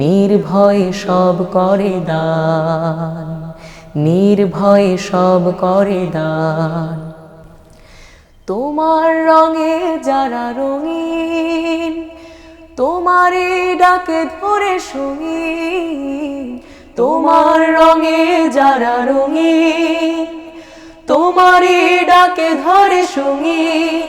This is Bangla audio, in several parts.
নির্ভয়ে সব করে দান, নির্ভয়ে সব করে দান। তোমার রঙে যারা রঙিন, তোমারে ডাকে ধরে সঙ্গীন তোমার রঙে যারা রঙিন, তোমারে ডাকে ধরে সঙ্গীন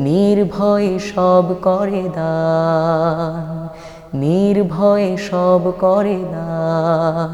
নির্ভয়ে সব করে দান নির্ভয়ে সব করে দান